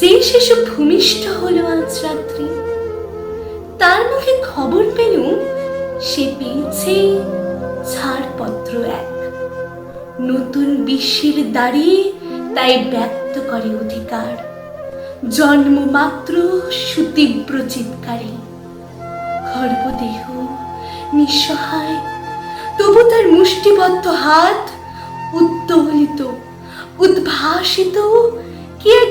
যেই শিশু ভূমিষ্ঠ হলো আজ রাত্রি তার মুখে খবর পেলুম সে পেয়েছে ছাড়পত্র এক। নতুন বিশ্বের দাঁড়িয়ে তাই ব্যক্ত করে অধিকার। জন্মমাত্র সুতীব্র চিৎকারে। গর্ভদেহ নিঃসহায়, তবু তার মুষ্টিবদ্ধ হাত উত্তোলিত, উদ্ভাসিত, কি এক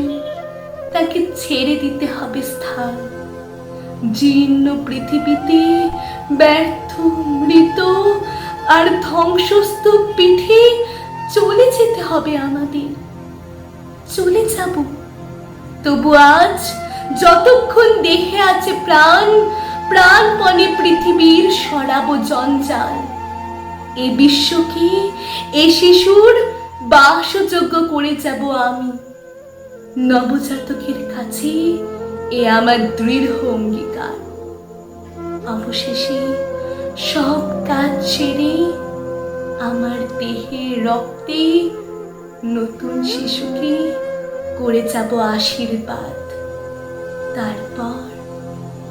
তাকে ছেড়ে দিতে হবে স্থান। জীর্ণ পৃথিবীতে ব্যর্থ, মৃত আর ধ্বংসস্তূপ পিঠে চলে যেতে হবে আমাদের। চলে যাব। তবু আজ যতক্ষণ দেহে আছে প্রাণ, প্রাণপণে পৃথিবীর সরাব জঞ্জাল। এ বিশ্বকে, এ শিশুর বাসযোগ্য করে যাব আমি। নবজাতকের কাছে এ আমার দৃঢ় অঙ্গীকার। অবশেষে সব কাজ ছেড়ে আমার দেহে রক্তে নতুন শিশুকে করে যাব আশীর্বাদ। তারপর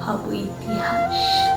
হব ইতিহাস।